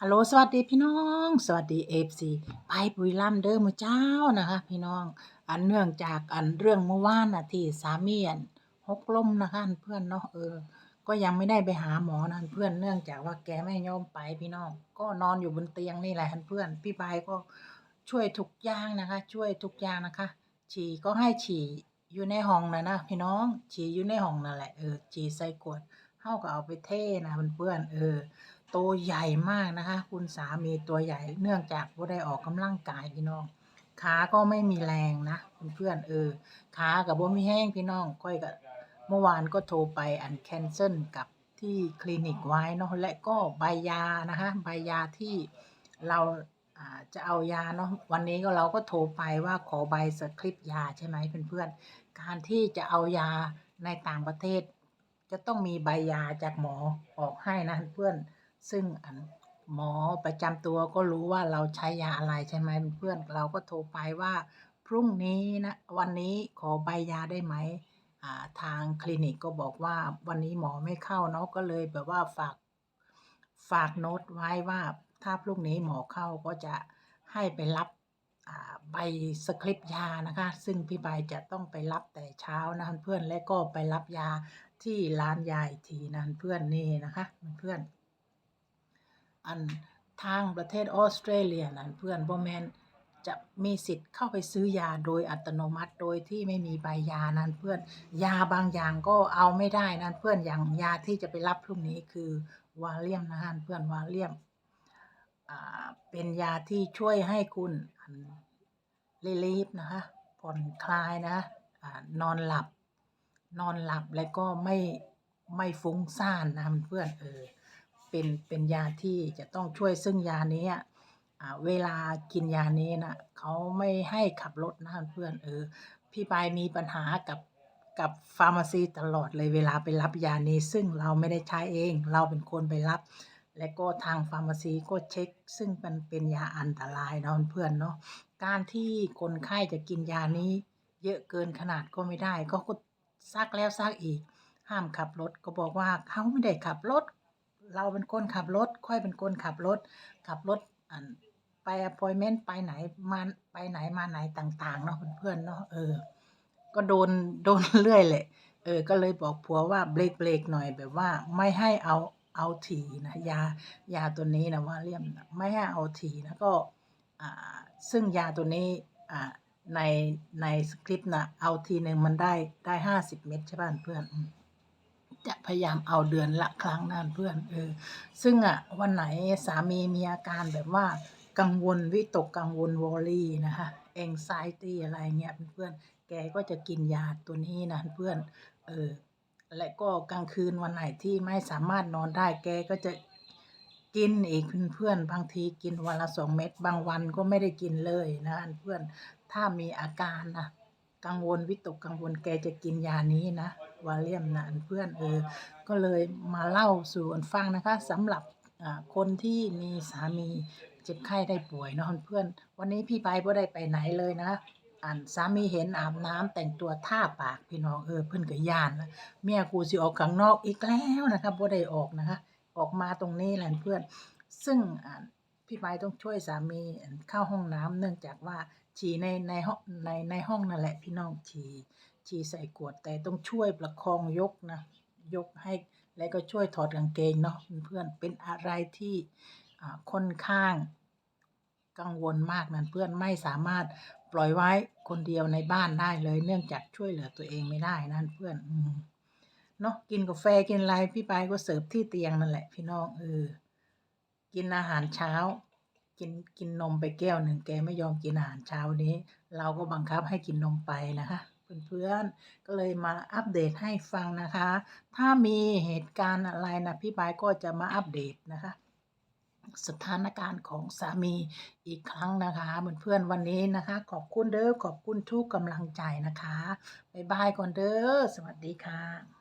ฮัลโหลสวัสดีพี่น้อง สวัสดีเอฟซีไปบุรีรัมเด้อมือเจ้านะคะ พี่น้อง อันเนื่องจากอันเรื่องเมื่อวานนะที่สามีอันหกล้มนะคะเพื่อนเนาะเออ ก็ยังไม่ได้ไปหาหมอนะเพื่อนเนื่องจากว่าแกไม่ยอมไปพี่น้อง ก็นอนอยู่บนเตียงนี่แหละเพื่อนพี่บายก็ช่วยทุกอย่างนะคะ ช่วยทุกอย่างนะคะ ฉี่ก็ให้ฉี่อยู่ในห้องนะนะพี่น้อง ฉี่อยู่ในห้องนั่นแหละเออฉี่ใส่ขวดเฮาก็เอาไปเทนะเพื่อนเออ ตัวใหญ่มากนะคะ คุณสามีตัวใหญ่ เนื่องจากว่าได้ออกกำลังกายพี่น้องขาก็ไม่มีแรงนะเพื่อนเออขากับบ่มีแห้งพี่น้องก้อยกับเมื่อวานก็โทรไปอันแคนเซิลกับที่คลินิกไว้เนาะและก็ใบยานะคะใบยาที่เราอ่าจะเอายาเนาะวันนี้ก็เราก็โทรไปว่าขอใบสคริปต์ยาใช่ไหมเพื่อนๆการที่จะเอายาในต่างประเทศ จะต้องมีใบยาจากหมอออกให้นะเพื่อน ซึ่งหมอประจำตัวก็รู้ว่าเราใช้ยาอะไรใช่ไหมเพื่อนเราก็โทรไปว่า พรุ่งนี้นะวันนี้ขอใบยาได้ไหมอ่าทางคลินิกก็บอกว่าวันนี้หมอไม่เข้าเนาะก็เลยแบบว่าฝากฝากโน้ตไว้ว่าถ้าพรุ่งนี้หมอเข้าก็จะให้ไปรับอ่าใบสคริปต์ยานะคะ ซึ่งพี่ใบจะต้องไปรับแต่เช้านะเพื่อนและก็ไปรับยาที่ร้านยาอีกทีนะเพื่อนนี่นะคะเพื่อน อันทางประเทศออสเตรเลียนั้นเพื่อนบ่แมนจะมีสิทธิ์เข้าไปซื้อยาโดยอัตโนมัติโดยที่ไม่มีใบยานั้นเพื่อนยาบางอย่างก็เอาไม่ได้นั้นเพื่อนอย่างยาที่จะไปรับพรุ่งนี้คือวาเลียมนะฮะเพื่อนวาเลียมอ่าเป็นยาที่ช่วยให้คุณรีลีฟนะคะผ่อนคลายนะอ่านอนหลับ นอนหลับแล้วก็ไม่ไม่ฟุ้งซ่านนะเพื่อนเออ เป็นเป็นยาที่จะต้องช่วยซึ่งยานี้เวลากินยานี้นะเขาไม่ให้ขับรถนะเพื่อนเออพี่ปายมีปัญหากับกับฟาร์มาซีตลอดเลยเวลาไปรับยานี้ ซึ่งเราไม่ได้ใช้เอง เราเป็นคนไปรับ และก็ทางฟาร์มาซีก็เช็ค ซึ่งมันเป็นยาอันตรายนะเพื่อนเนาะการที่คนไข้จะกินยานี้ เยอะเกินขนาดก็ไม่ได้ ก็ซักแล้วซักอีก ห้ามขับรถก็บอกว่าเขาไม่ได้ขับรถ เราเป็นคนขับรถ ค่อยเป็นคนขับรถ ขับรถอันไปอพอยเมนต์ไปไหนมาไปไหนมาไหนต่างๆเนาะเพื่อนๆเนาะเออ ก็โดนโดนเรื่อยแหละเออ ก็เลยบอกผัวว่าเบรกเบรกหน่อยแบบว่าไม่ให้เอาเอาถีนะยายาตัวนี้นะว่าเลี่ยมไม่ให้เอาถีนะก็อ่าซึ่งยาตัวนี้อ่าในในสคริปต์นะเอาทีหนึ่งมันได้ได้ห้าสิบเม็ดใช่ป่ะเพื่อนอ จะพยายามเอาเดือนละครั้งนั่นเพื่อนเออซึ่งอะวันไหนสามีมีอาการแบบว่ากังวลวิตกกังวลวอรี่นะคะแองไซตี้อะไรเงี้ยเพื่อนแกก็จะกินยาตัวนี้นะเพื่อนเออและก็กลางคืนวันไหนที่ไม่สามารถนอนได้แกก็จะกินอีกเพื่อนๆบางทีกินวันละสองเม็ดบางวันก็ไม่ได้กินเลยนะเพื่อนถ้ามีอาการนะ กังวลวิตกกังวลแกจะกินยานี้นะวาเลียมนะเพื่อนเออก็เลยมาเล่าสู่กันฟังนะคะสำหรับอ่าคนที่มีสามีเจ็บไข้ได้ป่วยเนาะเพื่อน วันนี้พี่ไปบ่ได้ไปไหนเลยนะอ่านสามีเห็นอาบน้ำแต่งตัวท่าปากพี่น้องเออเพื่อนก็ย่านนะเมียกูสิออกข้างนอกอีกแล้วนะคะบ่ได้ออกนะคะ ออกมาตรงนี้แหละเพื่อน ซึ่งอ พี่ไปต้องช่วยสามีเข้าห้องน้ำเนื่องจากว่าฉี่ในในห้องในในห้องนั่นแหละพี่น้องฉี่ฉี่ใส่ขวดแต่ต้องช่วยประคองยกนะยกให้แล้วก็ช่วยถอดกางเกงเนาะเพื่อนเป็นอะไรที่ค่อนข้างกังวลมากนั่นเพื่อนไม่สามารถปล่อยไว้คนเดียวในบ้านได้เลย เนื่องจากช่วยเหลือตัวเองไม่ได้นั่นเพื่อนอเนาะกินกาแฟกินอะไรพี่ปายก็เสิร์ฟที่เตียงนั่นแหละพี่น้องเออ กินอาหารเช้า กินกินนมไปแก้วหนึ่งแกไม่ยอมกินอาหารเช้านี้ เราก็บังคับให้กินนมไปนะคะเพื่อนๆก็เลยมาอัปเดตให้ฟังนะคะ ถ้ามีเหตุการณ์อะไรนะพี่บายก็จะมาอัปเดตนะคะ สถานการณ์ของสามีอีกครั้งนะคะเพื่อนๆวันนี้นะคะ ขอบคุณเด้อขอบคุณทุกกำลังใจนะคะบ๊ายบายก่อนเด้อสวัสดีค่ะ